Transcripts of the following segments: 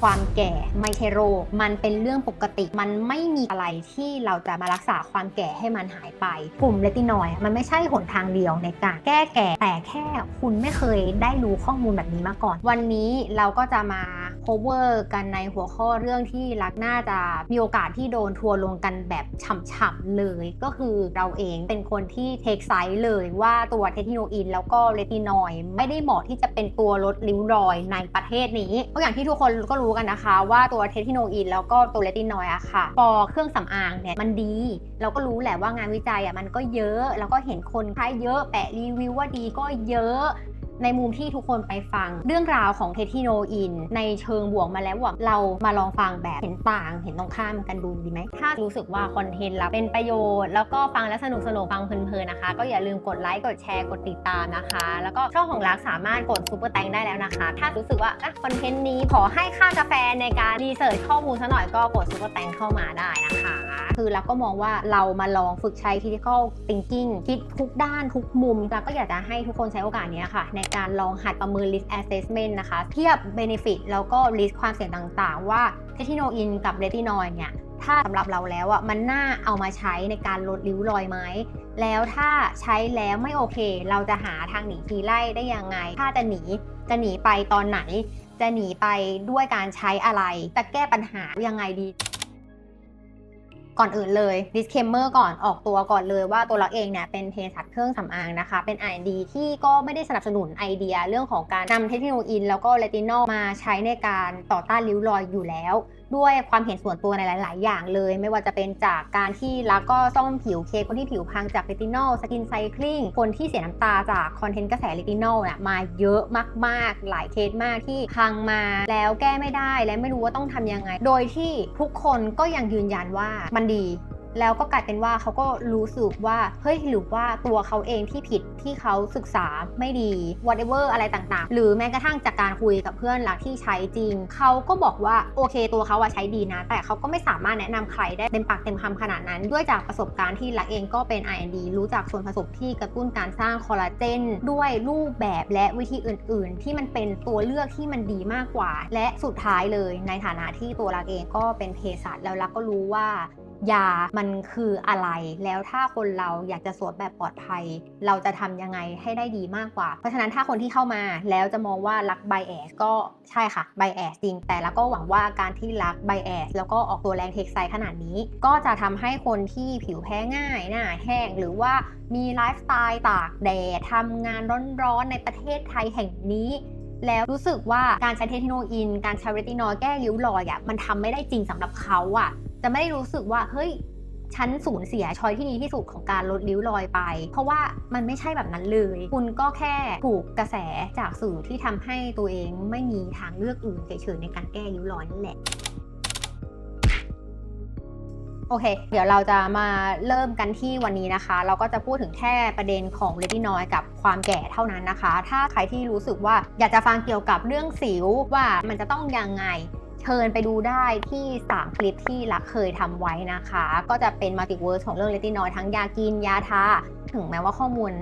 ความแก่ไม่ใช่โรค มันเป็นเรื่องปกติ มันไม่มีอะไรที่เราจะมารักษาความแก่ให้มันหายไป กลุ่มเลตินอยด์มันไม่ใช่หนทางเดียวในการแก้แก่ แต่แค่คุณไม่เคยได้รู้ข้อมูลแบบนี้มาก่อน วันนี้เราก็จะมา cover กันในหัวข้อเรื่องที่รักน่าจะมีโอกาสที่โดนทัวร์ลงกันแบบฉ่ำๆเลย ก็คือเราเองเป็นคนที่เทคไซส์เลยว่าตัวเททิโนอินแล้วก็เลตินอยไม่ได้เหมาะที่จะเป็นตัวลดริ้วรอยในประเทศนี้ก็อย่างที่ทุกคนก็รู้กันนะคะ ว่าตัวเททิโนอินแล้วก็ตัวเลตินอยอะค่ะพอเครื่องสำอางเนี่ยมันดี เราก็รู้แหละว่างานวิจัยอะมันก็เยอะ แล้วก็เห็นคนใช้เยอะแปะรีวิวว่าดีก็เยอะ ในมุมที่ทุกคนไปฟังเรื่องราวของเททิโนอิน ในเชิงบวกมาแล้วว่าเรามาลองฟังแบบเห็นต่างเห็นตรงข้ามกันดูดีไหม ถ้ารู้สึกว่าคอนเทนต์เราเป็นประโยชน์ แล้วก็ฟังแล้วสนุกสนุกฟังเพลินๆนะคะ ก็อย่าลืมกดไลค์กดแชร์กดติดตามนะคะ แล้วก็ช่องของรักสามารถกดซูเปอร์แตงได้แล้วนะคะ ถ้ารู้สึกว่าคอนเทนต์นี้ขอให้ค่ากาแฟในการรีเสิร์ชข้อมูลซะหน่อยก็กดซูเปอร์แตงเข้ามาได้นะคะ คือเราก็มองว่าเรามาลองฝึกใช้ critical thinking คิดทุกด้านทุกมุมแล้วก็อยากจะให้ทุกคนใช้โอกาสนี้ค่ะ ในการลองหัดประเมิน risk assessment นะคะ เทียบ benefit แล้วก็ risk ความเสี่ยงต่างๆ ว่าเททิโนอินกับเรตินอยเนี่ยถ้าสำหรับเราแล้วอะมันน่าเอามาใช้ในการลดริ้วรอยไหมแล้วถ้าใช้แล้วไม่โอเค เราจะหาทางหนีทีไล่ได้ยังไง ถ้าจะหนีจะหนีไปตอนไหน จะหนีไปด้วยการใช้อะไร จะแก้ปัญหายังไงดี ก่อนอื่นเลย disclaimer ก่อนออกตัวก่อนเลยว่าตัวเราเองเนี่ยเป็นเภสัชเครื่องสำอางนะคะ เป็น R&D ที่ก็ไม่ได้สนับสนุนไอเดียเรื่องของการนำเทคโนโลยีแล้วก็เลตินอลมาใช้ในการต่อต้านริ้วรอยอยู่แล้ว ด้วยความเห็นส่วนตัวในหลาย ๆ อย่างเลย ไม่ว่าจะเป็นจากการที่รักก็ซ่อมผิวเคคนที่ผิวพังจากเรตินอลสกินไซคลิงคนที่เสียน้ำตาจากคอนเทนต์กระแสเรตินอลน่ะมาเยอะมาก ๆ หลายเคสมากที่พังมาแล้วแก้ไม่ได้และไม่รู้ว่าต้องทำยังไง โดยที่ทุกคนก็ยังยืนยันว่ามันดี แล้วก็กลายเป็นว่าเขาก็รู้สึกว่าเฮ้ยหรือว่าตัวเขาเองที่ผิดที่เขาศึกษาไม่ดี whatever อะไรต่างๆ หรือแม้กระทั่งจากการคุยกับเพื่อนรักที่ใช้จริง เขาก็บอกว่าโอเค ตัวเขาอะใช้ดีนะ แต่เขาก็ไม่สามารถแนะนำใครได้เต็มปากเต็มคำขนาดนั้น ด้วยจากประสบการณ์ที่รักเองก็เป็น R&D รู้จักส่วนผสมที่กระตุ้นการสร้างคอลลาเจนด้วยรูปแบบและวิธีอื่น ๆ ที่มันเป็นตัวเลือกที่มันดีมากกว่า และสุดท้ายเลยในฐานะที่ตัวรักเองก็เป็นเภสัชแล้วรักก็รู้ว่า ยามันคืออะไร แล้วถ้าคนเราอยากจะสวดแบบปลอดภัย เราจะทำยังไงให้ได้ดีมากกว่า เพราะฉะนั้นถ้าคนที่เข้ามาแล้วจะมองว่ารักไบแอสก็ใช่ค่ะไบแอสจริง แต่แล้วก็หวังว่าการที่รักไบแอสแล้วก็ออกตัวแรงเทคไซขนาดนี้ ก็จะทำให้คนที่ผิวแพ้ง่ายหน้าแห้งหรือว่ามีไลฟ์สไตล์ตากแดดทำงานร้อนๆในประเทศไทยแห่งนี้แล้วรู้สึกว่าการใช้เทคโนโลยีการใช้เรตินอลแก้ริ้วรอยอะมันทำไม่ได้จริงสำหรับเขาอะ จะไม่ได้รู้สึกว่าเฮ้ยฉันสูญเสียชอยที่ดีที่สุดของการลดริ้วรอยไป เพราะว่ามันไม่ใช่แบบนั้นเลย คุณก็แค่ถูกกระแสจากสื่อที่ทำให้ตัวเองไม่มีทางเลือกอื่นเฉยๆในการแก้ริ้วรอยนั่นแหละโอเค เดี๋ยวเราจะมาเริ่มกันที่วันนี้นะคะ เราก็จะพูดถึงแค่ประเด็นของเรตินอยกับความแก่เท่านั้นนะคะ ถ้าใครที่รู้สึกว่าอยากจะฟังเกี่ยวกับเรื่องสิวว่ามันจะต้องยังไง เชิญไปดูได้ที่ 3 คลิปที่รักเคยทำไว้นะคะ ก็จะเป็นมัลติเวิร์สของเรื่องเลตินอยทั้งยากินยาทาถึงแม้ว่าข้อมูล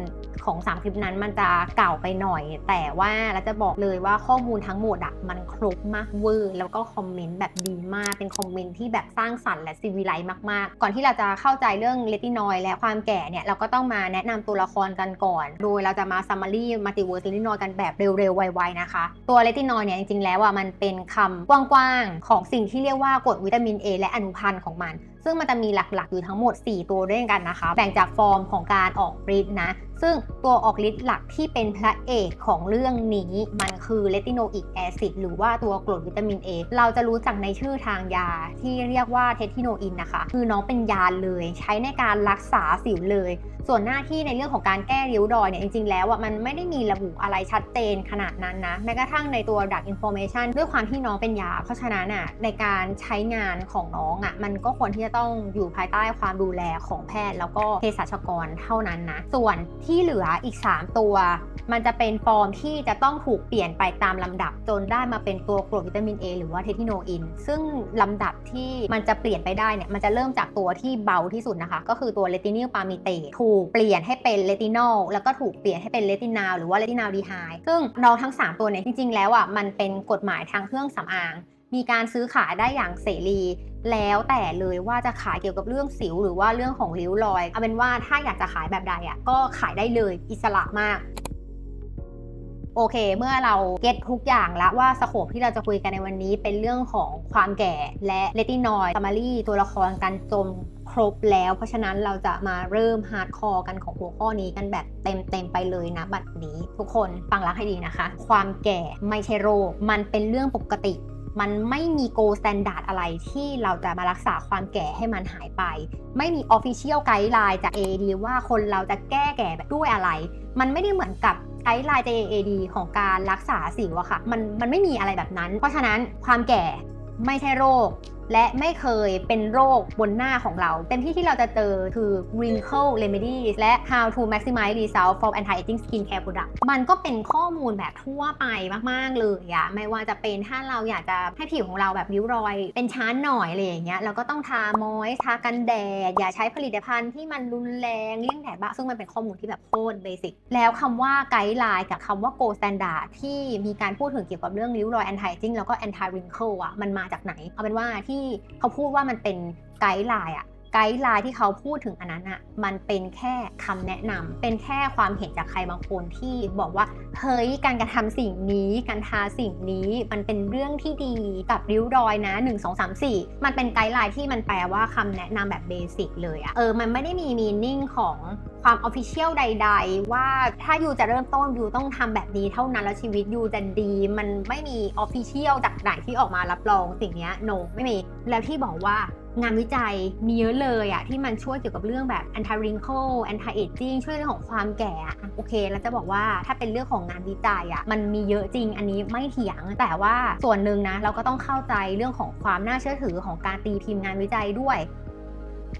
ของ 3 คลิปนั้นมันจะเก่าไปหน่อย แต่ว่าเราจะบอกเลยว่าข้อมูลทั้งหมดอะมันครบมากเวอร์แล้วก็คอมเมนต์แบบดีมากเป็นคอมเมนต์ที่แบบสร้างสรรค์และซีวิไลซ์มากๆ ก่อนที่เราจะเข้าใจเรื่องเลตินอยและความแก่เนี่ยเราก็ต้องมาแนะนำตัวละครกันก่อน โดยเราจะมาซัมมารีมัลติเวิร์สเลตินอยกันแบบเร็วๆไวๆนะคะ ตัวเลตินอยเนี่ยจริงๆแล้วอะมันเป็นคำกว้างๆของสิ่งที่เรียกว่ากรดวิตามิน A และอนุพันธ์ของมัน ซึ่งมันจะมีหลักๆอยู่ทั้งหมด 4 ตัวด้วยกันนะคะ แบ่งจากฟอร์มของการออกฤทธิ์นะ ซึ่งตัวออกฤทธิ์หลักที่เป็นพระเอกของเรื่องนี้มันคือเลติโนอิกแอซิดหรือว่าตัวกรดวิตามิน A เราจะรู้จักในชื่อทางยาที่เรียกว่าเททิโนอินนะคะ คือน้องเป็นยาเลย ใช้ในการรักษาสิวเลย ส่วนหน้าที่ในเรื่องของการแก้ริ้วรอยเนี่ยจริงๆ แล้วอะมันไม่ได้มีระบุอะไรชัดเจนขนาดนั้นนะแม้กระทั่งในตัวดักอินโฟเมชันด้วยความที่น้องเป็นยา เพราะฉะนั้นอะในการใช้งานของน้องอะมันก็ควรที่จะต้องอยู่ภายใต้ความดูแลของแพทย์ แล้วก็เภสัชกรเท่านั้นนะ ส่วนที่เหลืออีก 3 ตัว มันจะเป็นฟอร์มที่จะต้องถูกเปลี่ยนไปตามลำดับจนได้มาเป็นตัวกรดวิตามิน A หรือว่าเททิโนอิน ซึ่งลำดับที่มันจะเปลี่ยนไปได้เนี่ยมันจะเริ่มจากตัวที่เบาที่สุดนะคะ ก็คือตัวเลตินิลปามิเตถูกเปลี่ยนให้เป็นเลตินอลแล้วก็ถูกเปลี่ยนให้เป็นเลตินาลหรือว่าเลตินาลดีไฮซึ่งน้องทั้ง 3 ตัวเนี่ยจริงๆแล้วอะมันเป็นกฎหมายทางเครื่องสำอาง มีการซื้อขายได้อย่างเสรี แล้วแต่เลยว่าจะขายเกี่ยวกับเรื่องสิว หรือว่าเรื่องของริ้วรอยเอาเป็นว่าถ้าอยากจะขายแบบใดอะก็ขายได้เลยอิสระมากโอเค เมื่อเราเก็ตทุกอย่างแล้วว่าสโคปที่เราจะคุยกันในวันนี้เป็นเรื่องของความแก่และเลตินอยด์ซัมมารีตัวละครการจมครบแล้ว เพราะฉะนั้นเราจะมาเริ่มฮาร์ดคอร์กันของหัวข้อนี้กันแบบเต็มๆไปเลยนะบัดนี้ ทุกคนฟังรักให้ดีนะคะ ความแก่ไม่ใช่โรค มันเป็นเรื่องปกติ มันไม่มีโกสแตนดาร์ดอะไรที่เราจะมารักษาความแก่ให้มันหายไป ไม่มีออฟฟิเชียลไกด์ไลน์จาก AAD ว่าคนเราจะแก้แก่แบบด้วยอะไร มันไม่ได้เหมือนกับไกด์ไลน์ JAD ของการรักษาสิวอะค่ะ มันมันไม่มีอะไรแบบนั้น เพราะฉะนั้นความแก่ไม่ใช่โรค และไม่เคยเป็นโรคบนหน้าของเรา เต็มที่ที่เราจะเจอคือ wrinkle remedies และ how to maximize result from anti-aging skincare product มันก็เป็นข้อมูลแบบทั่วไปมาก ๆ เลยอะไม่ว่าจะเป็นถ้าเราอยากจะให้ผิวของเราแบบริ้วรอย เป็นช้านหน่อยอะไรอย่างเงี้ยเราก็ต้องทามอยทากันแดด อย่าใช้ผลิตภัณฑ์ที่มันรุนแรงเลี่ยงแดดบ้างซึ่งมันเป็นข้อมูลที่แบบโคตรเบสิกแล้วคำว่าไกด์ไลน์กับคำว่า gold standard ที่มีการพูดถึงเกี่ยวกับเรื่องริ้วรอย anti aging แล้วก็ anti wrinkle อะมันมาจากไหน เอาเป็นว่าที่เขาพูดว่ามันเป็นไกด์ไลน์อะไกด์ไลน์ที่เขาพูดถึงอันนั้นอะมันเป็นแค่คำแนะนำเป็นแค่ความเห็นจากใครบางคนที่บอกว่าเฮ้ยการกระทำสิ่งนี้การทาสิ่งนี้มันเป็นเรื่องที่ดีกับริ้วรอยนะ 1 2 3 4 มันเป็นไกด์ไลน์ที่มันแปลว่าคำแนะนำแบบเบสิกเลยอะเออมันไม่ได้มีมีนิ่งของ ความออฟฟิเชียลใด ๆ ว่าถ้ายูจะเริ่มต้นยูต้องทำแบบนี้เท่านั้นแล้วชีวิตยูจะดี มันไม่มีออฟฟิเชียลจากไหนที่ออกมารับรองสิ่งนี้ย no ไม่มี แล้วที่บอกว่างานวิจัยมีเยอะเลยอะที่มันช่วยเกี่ยวกับเรื่องแบบ anti wrinkle anti aging ช่วยเรื่องของความแก่อะโอเคแล้วจะบอกว่าถ้าเป็นเรื่องของงานวิจัยอะมันมีเยอะจริงอันนี้ไม่เถียง แต่ว่าส่วนหนึ่งนะเราก็ต้องเข้าใจเรื่องของความน่าเชื่อถือของการตีพิมพ์งานวิจัยด้วย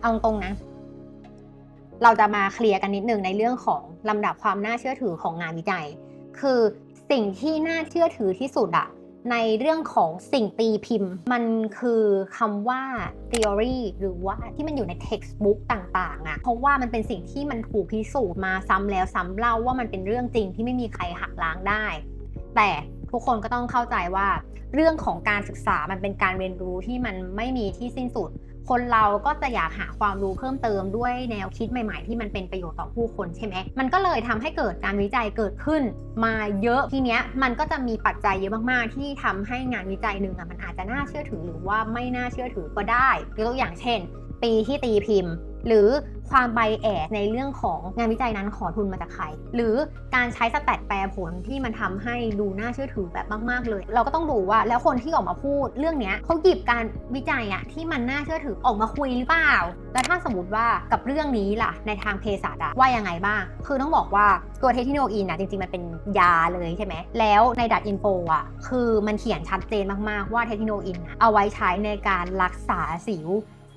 เอาตรงนะ เราจะมาเคลียร์กันนิดนึงในเรื่องของลำดับความน่าเชื่อถือของงานวิจัย คือสิ่งที่น่าเชื่อถือที่สุดอะในเรื่องของสิ่งตีพิมพ์ มันคือคำว่า theory หรือว่าที่มันอยู่ใน textbook ต่างๆอะเพราะว่ามันเป็นสิ่งที่มันถูกพิสูจน์มาซ้ำแล้วซ้ำเล่าว่ามันเป็นเรื่องจริงที่ไม่มีใครหักล้างได้ แต่ทุกคนก็ต้องเข้าใจว่า เรื่องของการศึกษามันเป็นการเรียนรู้ที่มันไม่มีที่สิ้นสุด คนเราก็จะอยากหาความรู้เพิ่มเติมด้วยแนวคิดใหม่ๆ ที่มันเป็นประโยชน์ต่อผู้คนใช่ไหมมันก็เลยทำให้เกิดการวิจัยเกิดขึ้นมาเยอะทีเนี้ยมันก็จะมีปัจจัยเยอะมากๆ ที่ทำให้งานวิจัยหนึ่งอะมันอาจจะน่าเชื่อถือหรือว่าไม่น่าเชื่อถือก็ได้ยกตัวอย่างเช่น ปีที่ตีพิมพ์ หรือความไบแอสในเรื่องของงานวิจัยนั้นขอทุนมาจากใคร หรือการใช้สแตทแปรผลที่มันทำให้ดูน่าเชื่อถือแบบมาก ๆ เลย เราก็ต้องดูว่าแล้วคนที่ออกมาพูดเรื่องนี้เขาหยิบการวิจัยอะที่มันน่าเชื่อถือออกมาคุยหรือเปล่า แล้วถ้าสมมติว่ากับเรื่องนี้ล่ะในทางเภสัชอะว่ายังไงบ้าง คือต้องบอกว่าตัวเททิโนอีนอะจริง ๆ มันเป็นยาเลยใช่ไหมแล้วในดัตอินโฟอะคือมันเขียนชัดเจนมากๆว่าเททิโนอีนเอาไว้ใช้ในการรักษาสิว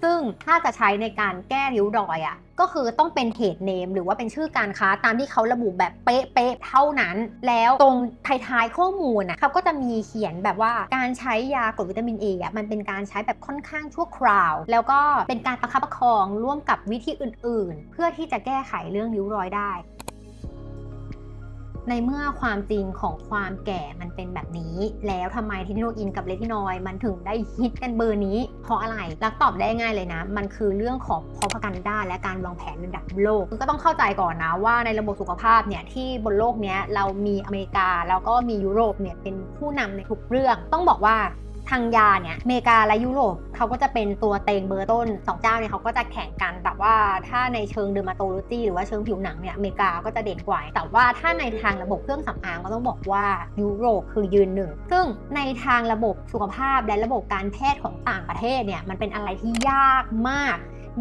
ซึ่งถ้าจะใช้ในการแก้ริ้วรอยอะ่ะก็คือต้องเป็นเหตุเนมหรือว่าเป็นชื่อการค้าตามที่เขาระบุแบบเป๊ะๆเท่านั้น แล้วตรงท้ายๆข้อมูลอะเขาก็จะมีเขียนแบบว่าการใช้ยากรดวิตามินเออะมันเป็นการใช้แบบค่อนข้างชั่วคราว แล้วก็เป็นการประคับประคองร่วมกับวิธีอื่นๆ เพื่อที่จะแก้ไขเรื่องริ้วรอยได้ ในเมื่อความจริงของความแก่มันเป็นแบบนี้ แล้วทำไมเทคโนอินกับเลตินอยด์มันถึงได้ฮิตกันเบอร์นี้ เพราะอะไรรักตอบได้ง่ายเลยนะ มันคือเรื่องของพอพกันด้าและการวางแผนระดับโลกก็ต้องเข้าใจก่อนนะว่าในระบบสุขภาพเนี่ยที่บนโลกเนี้ยเรามีอเมริกาแล้วก็มียุโรปเนี่ยเป็นผู้นำในทุกเรื่อง ต้องบอกว่า ทางยาเนี่ยอเมริกาและยุโรปเขาก็จะเป็นตัวเต็งเบอร์ต้นสองเจ้าเนี่ยเขาก็จะแข่งกัน แต่ว่าถ้าในเชิงเดอร์มาโตโลจีหรือว่าเชิงผิวหนังเนี่ยอเมริกาก็จะเด่นกว่า แต่ว่าถ้าในทางระบบเครื่องสำอางก็ต้องบอกว่ายุโรปคือยืนหนึ่ง ซึ่งในทางระบบสุขภาพและระบบการแพทย์ของต่างประเทศเนี่ยมันเป็นอะไรที่ยากมาก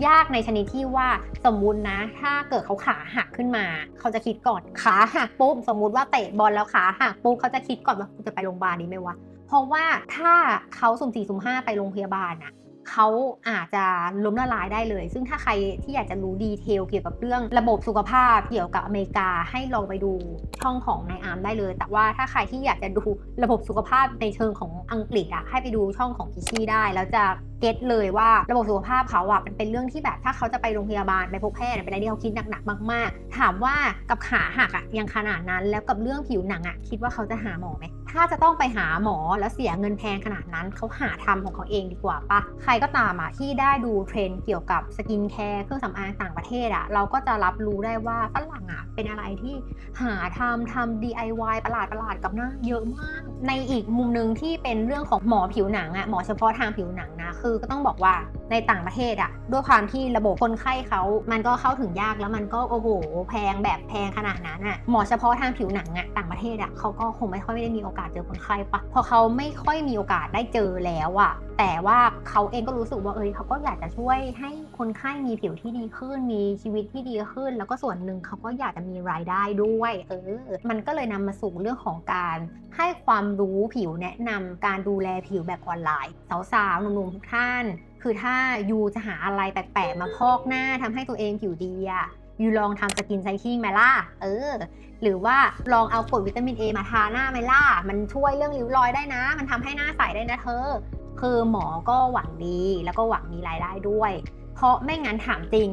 ยากในชนิดที่ว่าสมมุตินะ ถ้าเกิดเขาขาหักขึ้นมา เขาจะคิดก่อนขาหักปุ๊บสมมุติว่าเตะบอลแล้วขาหักปุ๊บเขาจะคิดก่อนว่าจะไปโรงพยาบาลดีไหมวะ เพราะว่าถ้าเขาสุ่มสี่สุ่มห้าไปโรงพยาบาลน่ะเขาอาจจะล้มละลายได้เลย ซึ่งถ้าใครที่อยากจะรู้ดีเทลเกี่ยวกับเรื่องระบบสุขภาพเกี่ยวกับอเมริกาให้ลองไปดูช่องของนายอาร์มได้เลย แต่ว่าถ้าใครที่อยากจะดูระบบสุขภาพในเชิงของอังกฤษอะให้ไปดูช่องของพิชชี่ได้ แล้วจะเก็ตเลยว่าระบบสุขภาพเขาอะมันเป็นเรื่องที่แบบถ้าเขาจะไปโรงพยาบาลไปพบแพทย์อะเป็นอะไรที่เขาคิดหนักๆมาก ๆ ถามว่ากับขาหักอะยังขนาดนั้นแล้วกับเรื่องผิวหนังอะคิดว่าเขาจะหาหมอไหม ถ้าจะต้องไปหาหมอแล้วเสียเงินแพงขนาดนั้นเขาหาทำของเขาเองดีกว่าปะใครก็ตามอะที่ได้ดูเทรนด์เกี่ยวกับสกินแคร์เครื่องสำอางต่างประเทศอะเราก็จะรับรู้ได้ว่าฝรั่งอะเป็นอะไรที่หาทำทำ DIY ประหลาดประหลาดๆกับหน้าเยอะมาก ในอีกมุมหนึ่งที่เป็นเรื่องของหมอผิวหนังอะหมอเฉพาะทางผิวหนัง คือก็ต้องบอกว่าในต่างประเทศอะด้วยความที่ระบบคนไข้เขา มันก็เข้าถึงยากแล้วมันก็โอ้โหแพงแบบแพงขนาดนั้นอะหมอเฉพาะทางผิวหนังอะต่างประเทศอะเขาก็คงไม่ค่อยได้มีโอกาสเจอคนไข้ปะพอเขาไม่ค่อยมีโอกาสได้เจอแล้วอะแต่ว่าเขาเองก็รู้สึกว่าเอยเขาก็อยากจะช่วยให้ คนไข้มีผิวที่ดีขึ้น มีชีวิตที่ดีขึ้น แล้วก็ส่วนหนึ่งเขาก็อยากจะมีรายได้ด้วย เออ มันก็เลยนำมาสู่เรื่องของการให้ความรู้ผิวแนะนำการดูแลผิวแบบออนไลน์ สาวๆหนุ่มๆทุกท่าน คือถ้ายูจะหาอะไรแปลกๆมาพอกหน้าทำให้ตัวเองผิวดีอะยูลองทำสกินไซคิ่งไหมล่ะ เออ หรือว่าลองเอากรดวิตามิน A มาทาหน้าไหมล่ะ มันช่วยเรื่องริ้วรอยได้นะ มันทำให้หน้าใสได้นะเธอ คือหมอก็หวังดีแล้วก็หวังมีรายได้ด้วย เพราะไม่งั้นถามจริง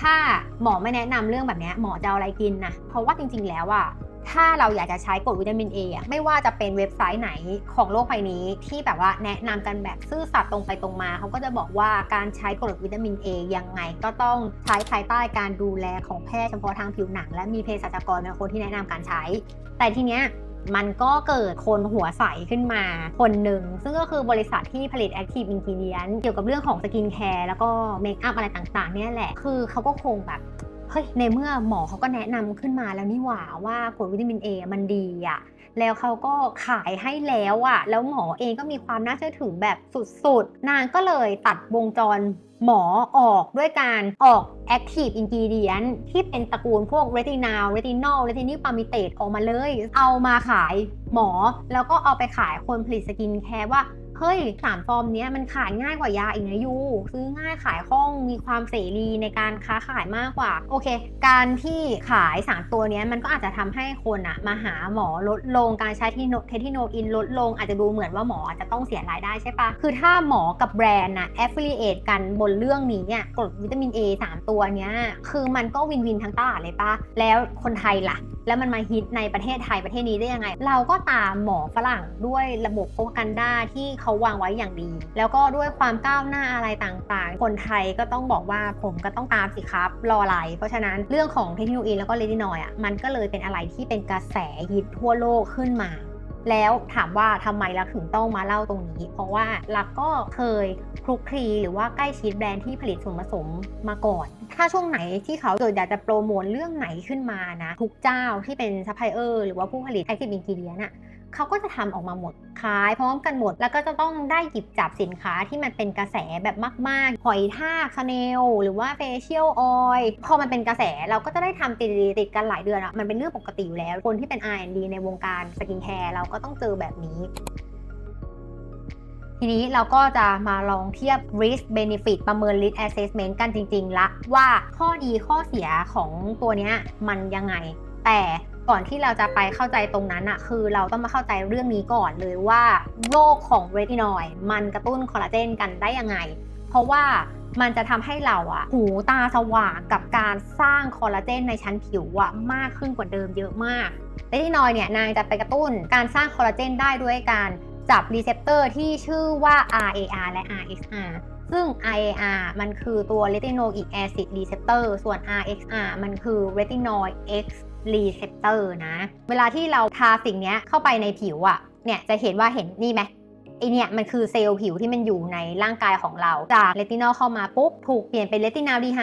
ถ้าหมอไม่แนะนำเรื่องแบบนี้หมอจะเอาอะไรกินนะเพราะว่าจริง ๆ แล้วอะถ้าเราอยากจะใช้กรดวิตามิน A อะไม่ว่าจะเป็นเว็บไซต์ไหนของโลกใบนี้ ที่แบบว่าแนะนำกันแบบซื่อสัตย์ตรงไปตรงมา เขาก็จะบอกว่าการใช้กรดวิตามิน A ยังไงก็ต้องใช้ภายใต้การดูแลของแพทย์เฉพาะทางผิวหนัง และมีเภสัชกรเป็นคนที่แนะนำการใช้ แต่ทีเนี้ย มันก็เกิดคนหัวใสขึ้นมาคนหนึ่ง ซึ่งก็คือบริษัทที่ผลิต Active Ingredient เกี่ยวกับเรื่องของสกินแคร์แล้วก็เมคอัพอะไรต่างๆ เนี่ยแหละ คือเขาก็คงแบบเฮ้ยในเมื่อหมอเขาก็แนะนำขึ้นมาแล้วนี่หว่าว่ากรดวิตามิน A มันดีอะ แล้วเขาก็ขายให้แล้วอะแล้วหมอเองก็มีความน่าเชื่อถือแบบสุดๆ นางก็เลยตัดวงจรหมอออกด้วยการออก Active Ingredient ที่เป็นตระกูลพวก Retinol Retinol Retinol Palmitate ออกมาเลย เอามาขายหมอ แล้วก็เอาไปขายคนผลิตสกินแคร์ว่า เฮ้ยสารฟอร์มเนี้ยมันขายง่ายกว่ายาอีกนะยูซื้อง่ายขายคล่องมีความเสรีในการค้าขายมากกว่า โอเค การที่ขายสารตัวเนี้ยมันก็อาจจะทำให้คนอะมาหาหมอลดลงการใช้ที่โนเททิโนอินลดลงอาจจะดูเหมือนว่าหมออาจจะต้องเสียรายได้ใช่ปะคือถ้าหมอกับแบรนด์อะ affiliate กันบนเรื่องนี้เนี่ยกรดวิตามิน A สามตัวเนี้ยคือมันก็วินวินทั้งตลาดเลยปะแล้วคนไทยล่ะ แล้วมันมาฮิตในประเทศไทยประเทศนี้ได้ยังไง เราก็ตามหมอฝรั่งด้วยระบบโปรกันด้าที่เขาวางไว้อย่างดี แล้วก็ด้วยความก้าวหน้าอะไรต่างๆ คนไทยก็ต้องบอกว่าผมก็ต้องตามสิครับ รออะไร เพราะฉะนั้นเรื่องของเทคโนโลยีแล้วก็เลตินอยอะมันก็เลยเป็นอะไรที่เป็นกระแสฮิตทั่วโลกขึ้นมาแล้วถามว่าทำไมลักถึงต้องมาเล่าตรงนี้ เพราะว่าลักก็เคยคลุกคลีหรือว่าใกล้ชิดแบรนด์ที่ผลิตส่วนผสมมาก่อน ถ้าช่วงไหนที่เขาเกิดอยากจะโปรโมทเรื่องไหนขึ้นมานะ ทุกเจ้าที่เป็นซัพพลายเออร์หรือว่าผู้ผลิต Active Ingredient น่ะ เขาก็จะทำออกมาหมดขายพร้อมกันหมด แล้วก็จะต้องได้หยิบจับสินค้าที่มันเป็นกระแสแบบมาก ๆ หอยทากคาเนล หรือว่าเฟเชียลออยล์พอมันเป็นกระแสเราก็จะได้ทำติดติดกันหลายเดือนอะมันเป็นเรื่องปกติอยู่แล้ว คนที่เป็น R&D ในวงการสกินแคร์เราก็ต้องเจอแบบนี้ทีนี้เราก็จะมาลองเทียบ risk benefit ประเมิน risk assessment กันจริง ๆ ละว่าข้อดีข้อเสียของตัวเนี้ยมันยังไง แต่ ก่อนที่เราจะไปเข้าใจตรงนั้นอะคือเราต้องมาเข้าใจเรื่องนี้ก่อนเลยว่าโรคของเรตินอยด์มันกระตุ้นคอลลาเจนกันได้ยังไง เพราะว่ามันจะทำให้เราอะหูตาสว่างกับการสร้างคอลลาเจนในชั้นผิวอะมากขึ้นกว่าเดิมเยอะมากเรตินอยด์เนี่ยนางจะไปกระตุ้นการสร้างคอลลาเจนได้ด้วยการจับรีเซพเตอร์ที่ชื่อว่า RAR และ RXR ซึ่ง RAR มันคือตัว retinoic acid receptor ส่วน RXR มันคือ retinoid X รีเซพเตอร์นะ เวลาที่เราทาสิ่งนี้เข้าไปในผิวอะ่ะ เนี่ยจะเห็นว่าเห็นนี่ไหมไอเนี่ยมันคือเซลล์ผิวที่มันอยู่ในร่างกายของเรา จากเลตินอลเข้ามาปุ๊บถูกเปลี่ยนเป็นเลตินาลดีไฮ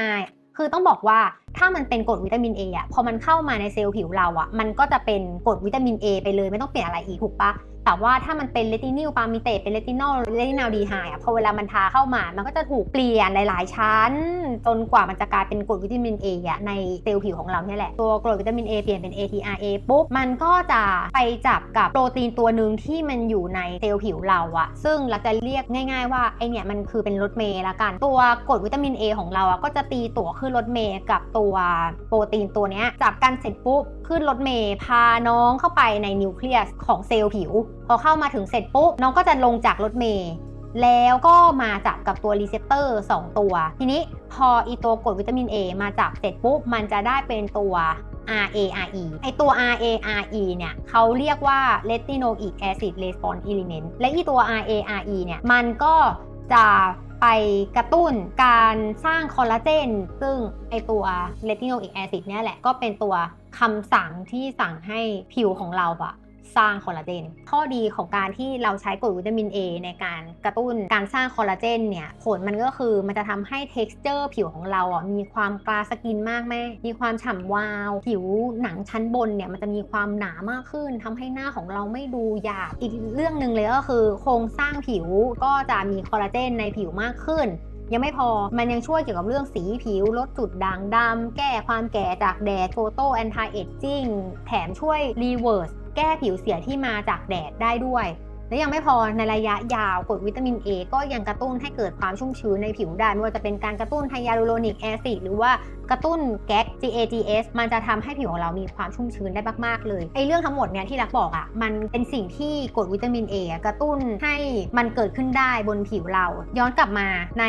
คือต้องบอกว่า ถ้ามันเป็นกรดวิตามิน A อะพอมันเข้ามาในเซลล์ผิวเราอะมันก็จะเป็นกรดวิตามิน A ไปเลยไม่ต้องเปลี่ยนอะไรอีกถูกปะแต่ว่าถ้ามันเป็นเลตินิลปามิเตตเป็นเลตินอลเลตินาลดีไฮอะพอเวลามันทาเข้ามา มันก็จะถูกเปลี่ยนหลาย ๆ ชั้น จนกว่ามันจะกลายเป็นกรดวิตามิน A อะในเซลล์ผิวของเราเนี่ยแหละ ตัวกรดวิตามิน A เปลี่ยนเป็น ATRA ปุ๊บ มันก็จะไปจับกับโปรตีนตัวหนึ่งที่มันอยู่ในเซลล์ผิวเราอะ ซึ่งเราจะเรียกง่าย ๆ ว่าไอเนี่ยมันคือเป็นรถเมล์ละกัน ตัวกรดวิตามิน A ของเราอะก็จะตีตั๋วขึ้นรถเมล์กับตัวโปรตีนตัวนี้จับกันเสร็จปุ๊บขึ้นรถเมล์พาน้องเข้าไปในนิวเคลียสของเซลล์ผิว พอเข้ามาถึงเสร็จปุ๊บน้องก็จะลงจากรถเมล์แล้วก็มาจับกับตัวรีเซพเตอร์2ตัว ทีนี้พออีตัวกรดวิตามิน A มาจับเสร็จปุ๊บ มันจะได้เป็นตัว RARE ไอตัว RARE เนี่ยเขาเรียกว่า retinoic acid response element และอีตัว RARE เนี่ยมันก็จะ ไปกระตุ้นการสร้างคอลลาเจน ซึ่งไอตัว retinoic acid เนี่ยแหละก็เป็นตัวคำสั่งที่สั่งให้ผิวของเราอะ สร้างคอลลาเจน ข้อดีของการที่เราใช้กรดวิตามิน A ในการกระตุ้นการสร้างคอลลาเจนเนี่ย ผลมันก็คือมันจะทำให้ t e x t อร์ผิวของเราอะมีความกลาสกินมากแม่ มีความฉ่ำวาว ผิวหนังชั้นบนเนี่ยมันจะมีความหนามากขึ้นทำให้หน้าของเราไม่ดูหยาบ อีกเรื่องหนึ่งเลยก็คือ โครงสร้างผิวก็จะมีคอลลาเจนในผิวมากขึ้นยังไม่พอ มันยังช่วยเกี่ยวกับเรื่องสีผิว ลดจุดด่างดำ แก้ความแก่จากแดดโฟโตแอนตี้เอจจิ้ง แถมช่วยรีเวิร์ส แก้ผิวเสียที่มาจากแดดได้ด้วย และยังไม่พอในระยะยาวกรดวิตามิน A ก็ยังกระตุ้นให้เกิดความชุ่มชื้นในผิวได้ไม่ว่าจะเป็นการกระตุ้นไฮยาลูโรนิกแอซิดหรือว่ากระตุ้นแก๊ก GAGS มันจะทำให้ผิวของเรามีความชุ่มชื้นได้มากๆเลยไอ้เรื่องทั้งหมดเนี่ยที่รักบอกอะ่ะมันเป็นสิ่งที่กรดวิตามิน A อกระตุ้นให้มันเกิดขึ้นได้บนผิวเรา ย้อนกลับมาใน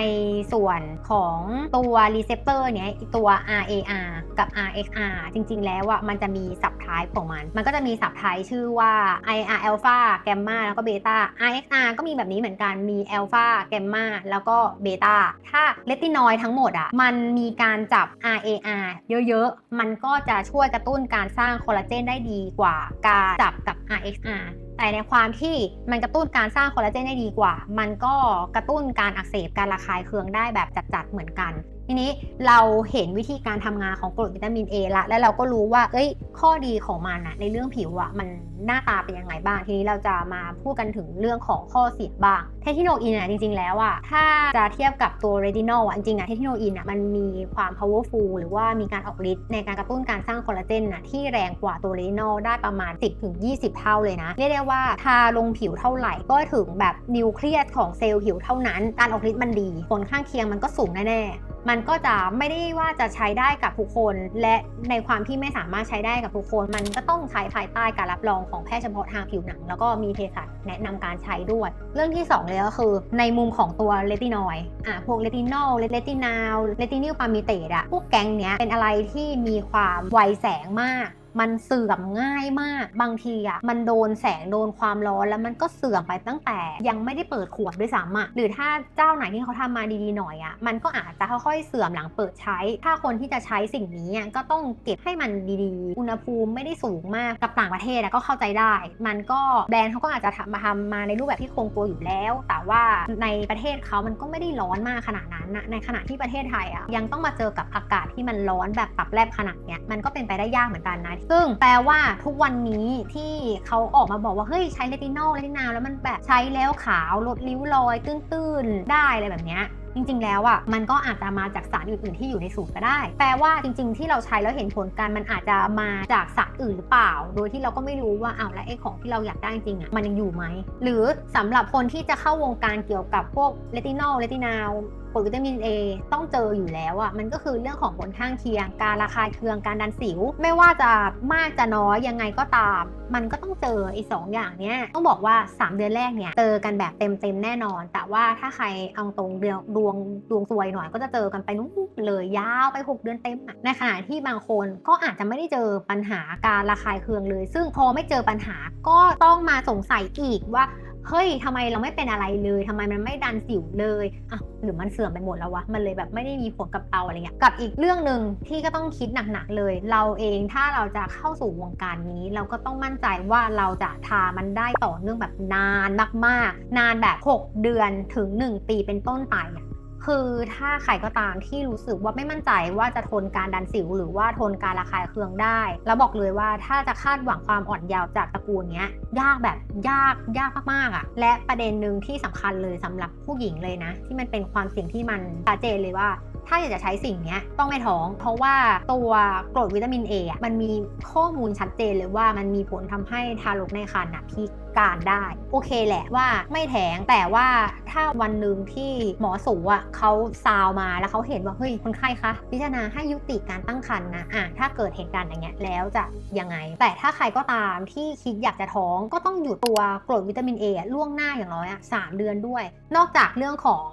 ส่วนของตัวรีเซพเตอร์เนี่ยตัว RAR กับ RXR จริง ๆ แล้วอะมันจะมีสับไทป์ของมัน มันก็จะมีสับไทป์ชื่อว่า IR alpha gamma แล้วก็ beta RXR ก็มีแบบนี้เหมือนกันมี alpha gamma แล้วก็ beta ถ้าเลตินอยด์ทั้งหมดอะมันมีการจับ RAR เยอะๆ มันก็จะช่วยกระตุ้นการสร้างคอลลาเจนได้ดีกว่าการจับกับ RXR แต่ในความที่มันกระตุ้นการสร้างคอลลาเจนได้ดีกว่า มันก็กระตุ้นการอักเสบการระคายเคืองได้แบบจัดๆเหมือนกัน ทีนี้เราเห็นวิธีการทำงานของกรดวิตามิน A ละ แล้วเราก็รู้ว่า เอ้ย ข้อดีของมันอะในเรื่องผิวอะมันหน้าตาเป็นยังไงบ้าง ทีนี้เราจะมาพูดกันถึงเรื่องของข้อเสียบ้าง เททิโนอินอะจริง ๆ แล้วอะถ้าจะเทียบกับตัวเรตินอลอะจริงๆอะเททิโนอินอะมันมีความ powerful หรือว่ามีการออกฤทธิ์ในการกระตุ้นการสร้างคอลลาเจนอะที่แรงกว่าตัวเรตินอลได้ประมาณ 10-20 เท่าเลยนะ เรียกได้ว่าทาลงผิวเท่าไหร่ก็ถึงแบบนิวเคลียสของเซลล์ผิวเท่านั้น การออกฤทธิ์มันดี ผลข้างเคียงมันก็สูงแน่ๆ มันก็จะไม่ได้ว่าจะใช้ได้กับทุกคน และในความที่ไม่สามารถใช้ได้กับทุกคน มันก็ต้องใช้ภายใต้การรับรองของแพทย์เฉพาะทางผิวหนัง แล้วก็มีเภสัชแนะนำการใช้ด้วย เรื่องที่ 2 เลยก็คือ ในมุมของตัวเลตินอยด์อะพวกเลตินอลเลตินาวเลตินิลปามิเตตอะพวกแก๊งเนี้ยเป็นอะไรที่มีความไวแสงมาก มันเสื่อมง่ายมาก บางทีอะมันโดนแสงโดนความร้อนแล้วมันก็เสื่อมไปตั้งแต่ ยังไม่ได้เปิดขวดด้วยซ้ำอะหรือถ้าเจ้าไหนที่เขาทำมาดีๆหน่อยอะมันก็อาจจะค่อยๆเสื่อมหลังเปิดใช้ ถ้าคนที่จะใช้สิ่งนี้อะก็ต้องเก็บให้มันดีๆ อุณหภูมิไม่ได้สูงมากกับต่างประเทศก็เข้าใจได้ มันก็แบรนด์เขาก็อาจจะมาทำมาในรูปแบบที่คงตัวอยู่แล้ว แต่ว่าในประเทศเขามันก็ไม่ได้ร้อนมากขนาดนั้นนะในขณะที่ประเทศไทยอะยังต้องมาเจอกับอากาศที่มันร้อนแบบปรับแลบขนาดเนี้ยมันก็เป็นไปได้ยากเหมือนกันนะซึ่งแปลว่าทุกวันนี้ที่เขาออกมาบอกว่าเฮ้ยใช้เลตินอลเลตินาแล้วมันแบบใช้แล้วขาวลดริ้วรอยตื้นๆได้อะไรแบบเนี้ยจริงๆ แล้วอะมันก็อาจจะมาจากสารอื่นๆ ที่อยู่ในสูตรก็ได้ แปลว่าจริงๆ ที่เราใช้แล้วเห็นผลกันมันอาจจะมาจากสารอื่นหรือเปล่า โดยที่เราก็ไม่รู้ว่าอ้าวแล้วไอ้ของที่เราอยากได้จริงอะมันยังอยู่ไหม หรือสำหรับคนที่จะเข้าวงการเกี่ยวกับพวกเลตินอลเลตินาวกรดวิตามิน A ต้องเจออยู่แล้วอะมันก็คือเรื่องของผลข้างเคียง การระคายเคืองการดันสิว ไม่ว่าจะมากจะน้อยยังไงก็ตาม มันก็ต้องเจอไอ้สองอย่างเนี้ยต้องบอกว่า 3 เดือนแรกเนี่ยเจอกันแบบเต็มๆแน่นอน แต่ว่าถ้าใครเอาตรงเดือนดวงดวงซวยหน่อยก็จะเจอกันไปนู้นเลยยาวไป 6 เดือนเต็มอะในขณะที่บางคนก็อาจจะไม่ได้เจอปัญหาการระคายเคืองเลย ซึ่งพอไม่เจอปัญหาก็ต้องมาสงสัยอีกว่า เฮ้ยทำไมเราไม่เป็นอะไรเลยทำไมมันไม่ดันสิวเลยอะหรือมันเสื่อมไปหมดแล้ววะมันเลยแบบไม่ได้มีผลกับเราอะไรเงี้ยกับอีกเรื่องหนึ่งที่ก็ต้องคิดหนักๆเลย เราเองถ้าเราจะเข้าสู่วงการนี้ เราก็ต้องมั่นใจว่าเราจะทามันได้ต่อเนื่องแบบนานมากๆ นานแบบ 6 เดือนถึง 1 ปีเป็นต้นไปอะ คือถ้าใครก็ตามที่รู้สึกว่าไม่มั่นใจว่าจะทนการดันสิว หรือว่าทนการระคายเคืองได้ แล้วบอกเลยว่าถ้าจะคาดหวังความอ่อนเยาว์จากตระกูลเนี้ยยากแบบยากยากมากๆอะ่ะ และประเด็นหนึ่งที่สำคัญเลยสำหรับผู้หญิงเลยนะ ที่มันเป็นความเสี่ยงที่มันชัดเจนเลยว่าถ้าอยากจะใช้สิ่งนี้ต้องไม่ท้อง เพราะว่าตัวกรดวิตามิน A อะมันมีข้อมูลชัดเจนเลยว่ามันมีผลทำให้ทารกในครรภ์อะพิ การได้ โอเคแหละว่าไม่แท้งแต่ว่าถ้าวันหนึ่งที่หมอสูอะเขาซาวมาแล้วเขาเห็นว่าเฮ้ยคนไข้คะพิจารณาให้ยุติการตั้งครรภ์นะอะถ้าเกิดเหตุการณ์อย่างเงี้ยแล้วจะยังไง แต่ถ้าใครก็ตามที่คิดอยากจะท้องก็ต้องหยุดตัวกรดวิตามินเอล่วงหน้าอย่างน้อยอะสามเดือนด้วย นอกจากเรื่องของ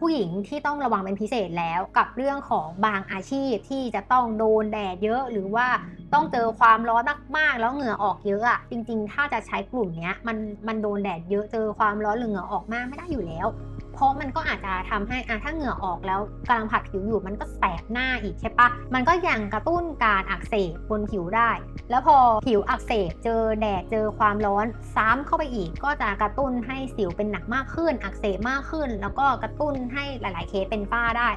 ผู้หญิงที่ต้องระวังเป็นพิเศษแล้วกับเรื่องของบางอาชีพที่จะต้องโดนแดดเยอะหรือว่า ต้องเจอความร้อนมากๆแล้วเหงื่อออกเยอะอะจริง ๆ ถ้าจะใช้กลุ่มนี้มันมันโดนแดดเยอะเจอความร้อนหรือเหงื่อออกมากไม่ได้อยู่แล้ว เพราะมันก็อาจจะทำให้อะถ้าเหงื่อออกแล้วกำลังผัดผิวอยู่มันก็แสบหน้าอีกใช่ปะมันก็ยังกระตุ้นการอักเสบบนผิวได้ แล้วพอผิวอักเสบเจอแดดเจอความร้อนซ้ำเข้าไปอีก ก็จะกระตุ้นให้สิวเป็นหนักมากขึ้น อักเสบมากขึ้น แล้วก็กระตุ้นให้หลาย ๆเคสเป็นฝ้าได้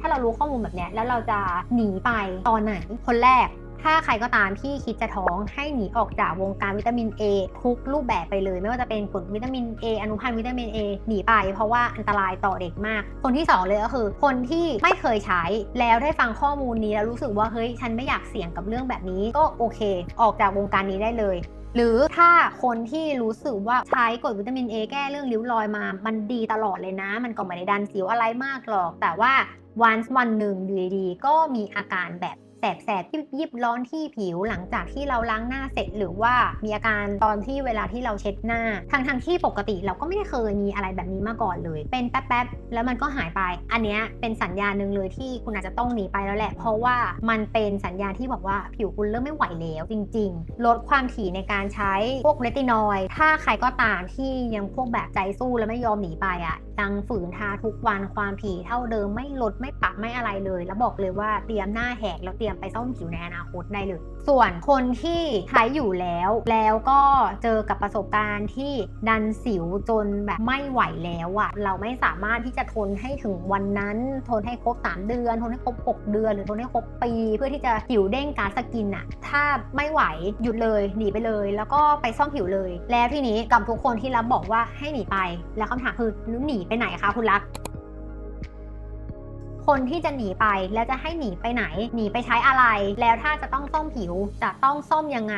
ถ้าเรารู้ข้อมูลแบบเนี้ยแล้วเราจะหนีไปตอนไหนคนแรก ถ้าใครก็ตามที่คิดจะท้องให้หนีออกจากวงการวิตามิน A ทุกรูปแบบไปเลย ไม่ว่าจะเป็นกรดวิตามิน A อนุพันธ์วิตามิน A หนีไป เพราะว่าอันตรายต่อเด็กมาก คนที่สองเลยก็คือ คนที่ไม่เคยใช้แล้วได้ฟังข้อมูลนี้แล้วรู้สึกว่าเฮ้ยฉันไม่อยากเสี่ยงกับเรื่องแบบนี้ ก็โอเค ออกจากวงการนี้ได้เลยหรือถ้าคนที่รู้สึกว่าใช้กรดวิตามิน A แก้เรื่องริ้วรอยมา มันดีตลอดเลยนะ มันก็ไม่ได้ดันสิวอะไรมากหรอก แต่ว่าวันวันหนึ่งอยู่ดีๆก็มีอาการแบบ แสบๆยิบยิบร้อนที่ผิวหลังจากที่เราล้างหน้าเสร็จ หรือว่ามีอาการตอนที่เวลาที่เราเช็ดหน้าทั้งทงๆที่ปกติเราก็ไม่ได้เคยมีอะไรแบบนี้มาก่อนเลย เป็นแป๊บๆแล้วมันก็หายไป อันเนี้ยเป็นสัญญาณหนึ่งเลยที่คุณอาจจะต้องหนีไปแล้วแหละ เพราะว่ามันเป็นสัญญาณที่บอกว่าผิวคุณเริ่มไม่ไหวแล้วจริง ๆ ลดความถี่ในการใช้พวกเรตินอยถ้าใครก็ตามที่ยังพวกแบบใจสู้แล้วไม่ยอมหนีไปอะยังฝืนทาทุกวันความถี่เท่าเดิมไม่ลดไม่ปรับไม่อะไรเลย แล้วบอกเลยว่าเตรียมหน้าแหกแล้วเตรียมไปซ่อมผิวในอนาคตได้เลย ส่วนคนที่ใช้อยู่แล้ว แล้วก็เจอกับประสบการณ์ที่ดันสิวจนแบบไม่ไหวแล้วอะเราไม่สามารถที่จะทนให้ถึงวันนั้น ทนให้ครบ 3 เดือน ทนให้ครบ 6 เดือน หรือทนให้ครบปี เพื่อที่จะผิวเด้งการสกินอะถ้าไม่ไหวหยุดเลยหนีไปเลย แล้วก็ไปซ่อมผิวเลย แล้วทีนี้กับทุกคนที่รับบอกว่าให้หนีไป แล้วคำถามคือหนีไปไหนคะคุณรัก คนที่จะหนีไปแล้วจะให้หนีไปไหน หนีไปใช้อะไร แล้วถ้าจะต้องซ่อมผิวจะต้องซ่อมยังไง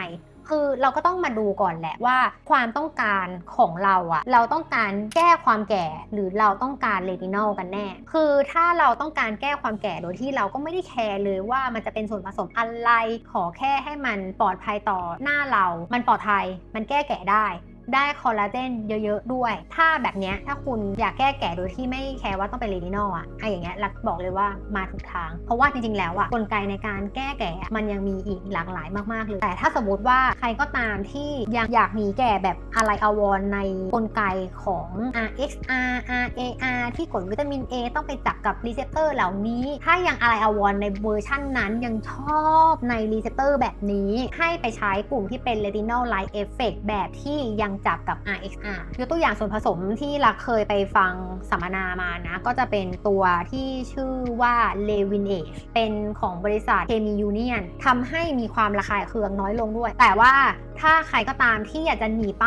คือเราก็ต้องมาดูก่อนแหละว่า ความต้องการของเราอะเราต้องการแก้ความแก่หรือเราต้องการเลตินอลกันแน่ คือถ้าเราต้องการแก้ความแก่โดยที่เราก็ไม่ได้แคร์เลยว่ามันจะเป็นส่วนผสมอะไรขอแค่ให้มันปลอดภัยต่อหน้าเรา มันปลอดภัยมันแก้แก่ได้ ได้คอลลาเจนเยอะๆด้วย ถ้าแบบเนี้ยถ้าคุณอยากแก้แก่โดยที่ไม่แคร์ว่าต้องเป็นเรตินอลอะไออย่างเงี้ยรักบอกเลยว่ามาถูกทาง เพราะว่าจริงๆ แล้วอะกลไกในการแก้แก่มันยังมีอีกหลากหลายมากๆเลยแต่ถ้าสมมติว่าใครก็ตามที่ยังอยากหนีแก่แบบอะไรอวรในกลไกของ RXR RAR ที่กดวิตามิน A ต้องไปจับกับรีเซพเตอร์เหล่านี้ ถ้ายังอะไรอวรในเวอร์ชั่นนั้นยังชอบในรีเซพเตอร์แบบนี้ ให้ไปใช้กลุ่มที่เป็น Retinol Light Effect แบบที่ยังจับกับ RXR ยกตัวอย่างส่วนผสมที่รักเคยไปฟังสัมมนามานะ ก็จะเป็นตัวที่ชื่อว่า l e v i n a g e เป็นของบริษัทเคมียูเนียนทำให้มีความระคายเคืองน้อยลงด้วย แต่ว่าถ้าใครก็ตามที่อยากจะหนีไป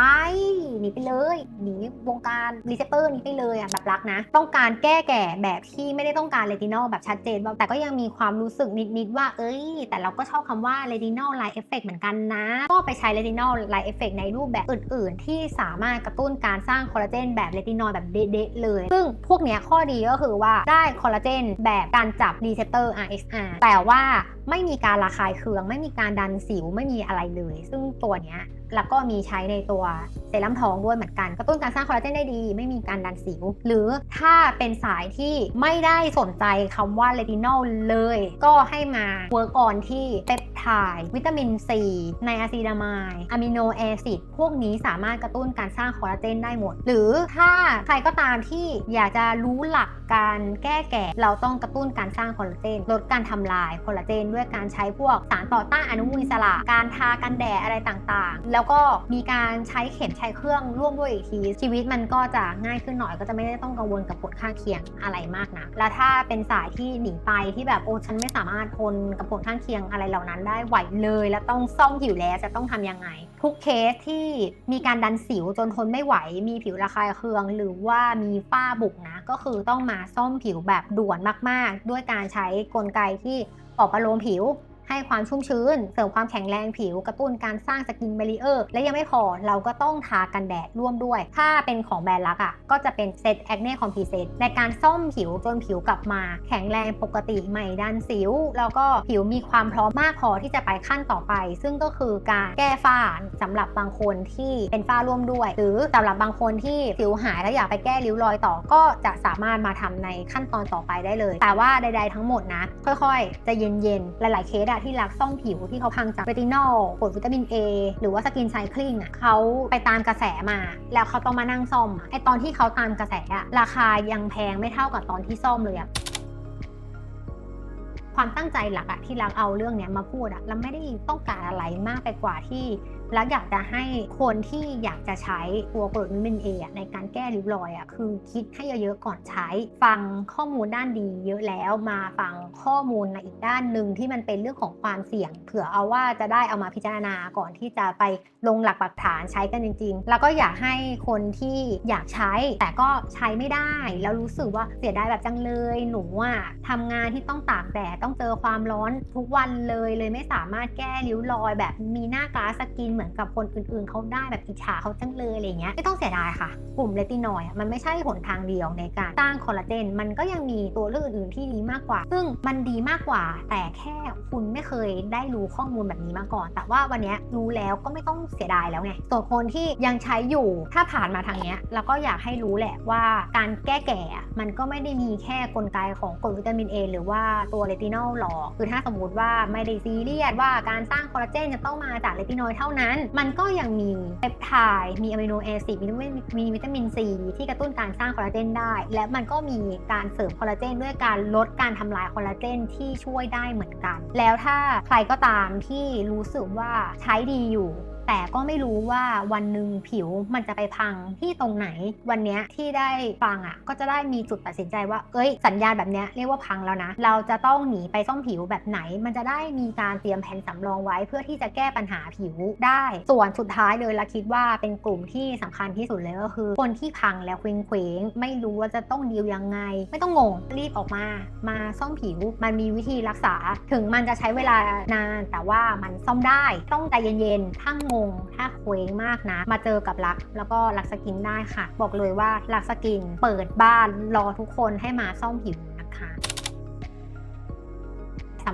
หนีไปเลยหนีวงการรีเซพเตอร์นี้ไปเลยอะแบบรักนะ ต้องการแก้แก่แบบที่ไม่ได้ต้องการเรตินอลแบบชัดเจนว่าแต่ก็ยังมีความรู้สึกนิดๆว่าเอ้ย แต่เราก็ชอบคำว่าเรตินอลไลท์เอฟเฟกเหมือนกันนะ ก็ไปใช้เรตินอลไลท์เอฟเฟกในรูปแบบอื่นๆที่สามารถกระตุ้นการสร้างคอลลาเจนแบบเรตินอลแบบเดะๆเลย ซึ่งพวกนี้ข้อดีก็คือว่าได้คอลลาเจนแบบการจับรีเซพเตอร์ RXR แต่ว่าไม่มีการระคายเคือง ไม่มีการดันสิวไม่มีอะไรเลย ซึ่งตัวเนี้ยแล้วก็มีใช้ในตัวเซรั่มท้องด้วยเหมือนกันกระตุ้นการสร้างคอลลาเจนได้ดี ไม่มีการดันสิว หรือถ้าเป็นสายที่ไม่ได้สนใจคำว่าเรตินอลเลย ก็ให้มาเวิร์กออนที่เปปไทด์วิตามินซีไนอะซิดามายอะมิโนแอซิดพวกนี้สามารถกระตุ้นการสร้างคอลลาเจนได้หมด หรือถ้าใครก็ตามที่อยากจะรู้หลักการแก้แก่ เราต้องกระตุ้นการสร้างคอลลาเจนลดการทำลายคอลลาเจนด้วยการใช้พวกสารต่อต้านอนุมูลอิสระ การทากันแดดอะไรต่างๆ แล้วก็มีการใช้เข็มใช้เครื่องร่วมด้วยอีกที ชีวิตมันก็จะง่ายขึ้นหน่อยก็จะไม่ได้ต้องกังวลกับผลข้างเคียงอะไรมากนะแล้วถ้าเป็นสายที่หนีไปที่แบบโอ้ฉันไม่สามารถทนกับผลข้างเคียงอะไรเหล่านั้นได้ไหวเลย แล้วต้องซ่อมผิวแล้วจะต้องทำยังไง ทุกเคสที่มีการดันสิวจนทนไม่ไหว มีผิวระคายเคือง หรือว่ามีฝ้าบุกนะ ก็คือต้องมาซ่อมผิวแบบด่วนมาก ๆ ด้วยการใช้กลไกที่ ปอบประโลมผิว ให้ความชุ่มชื้น เสริมความแข็งแรงผิว กระตุ้นการสร้างสกินเบรีเออร์ และยังไม่พอเราก็ต้องทากันแดดร่วมด้วย ถ้าเป็นของแบรนด์ลักอะก็จะเป็นเซตแอคเน่คอมพีเซตในการซ่อมผิวจนผิวกลับมา แข็งแรงปกติใหม่ดันสิว แล้วก็ผิวมีความพร้อมมากพอที่จะไปขั้นต่อไป ซึ่งก็คือการแก้ฝ้าสำหรับบางคนที่เป็นฝ้าร่วมด้วย หรือสำหรับบางคนที่สิวหายแล้วอยากไปแก้ริ้วรอยต่อก็จะสามารถมาทำในขั้นตอนต่อไปได้เลย แต่ว่าใด ๆ ทั้งหมดนะค่อยๆจะเย็นๆหลายๆเคสะที่รักซ่อมผิวที่เขาพังจากเรตินอลกรดวิตามิน A หรือว่าสกินไซคลิงอะเขาไปตามกระแสมา แล้วเขาต้องมานั่งซ่อมไอตอนที่เขาตามกระแสอะราคายังแพงไม่เท่ากับตอนที่ซ่อมเลยอะความตั้งใจหลักอะที่รักเอาเรื่องเนี้ยมาพูดอะเราไม่ได้ต้องการอะไรมากไปกว่าที่ รักอยากจะให้คนที่อยากจะใช้ตัวกรดวิตามินเอในการแก้ริ้วรอยอะคือคิดให้เยอะๆก่อนใช้ ฟังข้อมูลด้านดีเยอะแล้วมาฟังข้อมูลในอีกด้านหนึ่งที่มันเป็นเรื่องของความเสี่ยง เผื่อเอาว่าจะได้เอามาพิจารณาก่อนที่จะไปลงหลักปักฐานใช้กันจริง ๆ แล้วก็อยากให้คนที่อยากใช้ แต่ก็ใช้ไม่ได้ แล้วรู้สึกว่าเสียดายแบบจังเลยหนูอะทำงานที่ต้องตากแดดต้องเจอความร้อนทุกวันเลยเลยไม่สามารถแก้ริ้วรอยแบบมีหน้ากลาสกินเหมือนกับคนอื่นๆเขาได้แบบอิจฉาเขาจังเลยอะไรเงี้ยไม่ต้องเสียดายค่ะ กลุ่มเลตินอยด์อะมันไม่ใช่หนทางเดียวในการสร้างคอลลาเจนมันก็ยังมีตัวเลือกอื่นๆที่ดีมากกว่า ซึ่งมันดีมากกว่า แต่แค่คุณไม่เคยได้รู้ข้อมูลแบบนี้มาก่อน แต่ว่าวันนี้รู้แล้วก็ไม่ต้องเสียดายแล้วไงส่วนคนที่ยังใช้อยู่ถ้าผ่านมาทางเนี้ยเราก็อยากให้รู้แหละว่าการแก้แก่มันก็ไม่ได้มีแค่กลไกของกรดวิตามิน A หรือว่าตัวเรตินอลหรอกคือถ้าสมมติว่าไม่ได้ซีเรียสว่าการสร้างคอลลาเจนจะต้องมาจากเรตินอยเท่านั้นมันก็ยังมีเปปไทด์มีอะมิโนแอซิดมีวิตามินมีวิตามินซีที่กระตุ้นการสร้างคอลลาเจนได้ และมันก็มีการเสริมคอลลาเจนด้วยการลดการทำลายคอลลาเจนที่ช่วยได้เหมือนกัน แล้วถ้าใครก็ตามที่รู้สึกว่าใช้ดีอยู่ แต่ก็ไม่รู้ว่าวันหนึ่งผิวมันจะไปพังที่ตรงไหน วันเนี้ยที่ได้ฟังอะก็จะได้มีจุดตัดสินใจว่า เอ้ย สัญญาณแบบเนี้ยเรียกว่าพังแล้วนะ เราจะต้องหนีไปซ่อมผิวแบบไหน มันจะได้มีการเตรียมแผนสำรองไว้ เพื่อที่จะแก้ปัญหาผิวได้ ส่วนสุดท้ายเลยละคิดว่าเป็นกลุ่มที่สำคัญที่สุดเลยก็คือ คนที่พังแล้วเคว้งเคว้งไม่รู้ว่าจะต้องดีลยังไง ไม่ต้องงงรีบออกมา มาซ่อมผิวมันมีวิธีรักษา ถึงมันจะใช้เวลานานแต่ว่ามันซ่อมได้ต้องใจเย็นๆถ้างง ถ้าเคว้งมากนะ มาเจอกับรัก แล้วก็รักสกินได้ค่ะ บอกเลยว่ารักสกินเปิดบ้านรอทุกคนให้มาซ่อมผิวนะคะ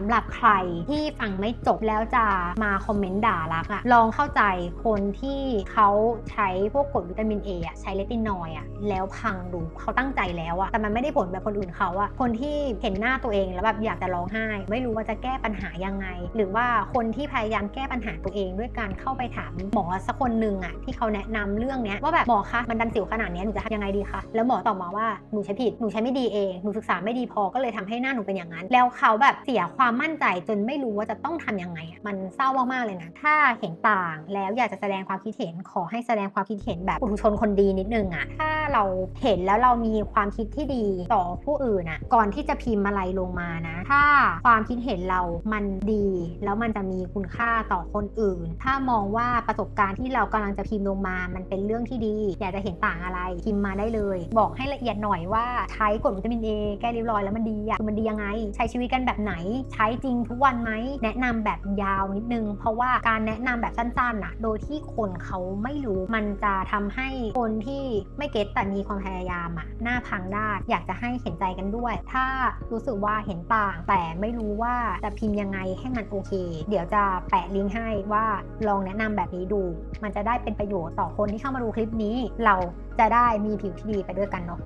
ำหรับใครที่ฟังไม่จบแล้วจะมาคอมเมนต์ด่ารักอะลองเข้าใจคนที่เขาใช้พวกกรดวิตามิน A ออะใช้เลตินอยด์อะแล้วพังดูเขาตั้งใจแล้วอะแต่มันไม่ได้ผลแบบคนอื่นเขาอะคนที่เห็นหน้าตัวเองแล้วแบบอยากจะร้องไห้ ไม่รู้ว่าจะแก้ปัญหายังไง หรือว่าคนที่พยายามแก้ปัญหาตัวเองด้วยการเข้าไปถามหมอสักคนหนึ่งอะที่เขาแนะนำเรื่องเนี้ยว่าแบบหมอคะมันดันสิวขนาดนี้หนูจะทำยังไงดีคะแล้วหมอตอบมาว่าหนูใช้ผิดหนูใช้ไม่ดีเองหนูศึกษาไม่ดีพอก็เลยทำให้หน้าหนูเป็นอย่างนั้น แล้วเขาแบบเสียความมั่นใจจนไม่รู้ว่าจะต้องทำยังไงอะมันเศร้ามากๆเลยนะ ถ้าเห็นต่างแล้วอยากจะแสดงความคิดเห็นขอให้แสดงความคิดเห็นแบบปุถุชนคนดีนิดนึงอะถ้าเราเห็นแล้วเรามีความคิดที่ดีต่อผู้อื่นอะก่อนที่จะพิมพ์อะไรลงมานะ ถ้าความคิดเห็นเรามันดี แล้วมันจะมีคุณค่าต่อคนอื่น ถ้ามองว่าประสบการณ์ที่เรากำลังจะพิมพ์ลงมา มันเป็นเรื่องที่ดี อยากจะเห็นต่างอะไรพิมพ์มาได้เลย บอกให้ละเอียดหน่อยว่าใช้กรดวิตามิน A แก้ริ้วรอยแล้วมันดีอะคือมันดียังไง ใช้ชีวิตกันแบบไหนใช้จริงทุกวันไหมแนะนำแบบยาวนิดนึง เพราะว่าการแนะนำแบบสั้นๆนะโดยที่คนเขาไม่รู้มันจะทำให้คนที่ไม่เก็ตแต่มีความพยายามอะหน้าพังได้อยากจะให้เห็นใจกันด้วย ถ้ารู้สึกว่าเห็นต่าง แต่ไม่รู้ว่าจะพิมพ์ยังไงให้มันโอเค เดี๋ยวจะแปะลิงก์ให้ว่าลองแนะนำแบบนี้ดู มันจะได้เป็นประโยชน์ต่อคนที่เข้ามาดูคลิปนี้ เราจะได้มีผิวที่ดีไปด้วยกันเนาะ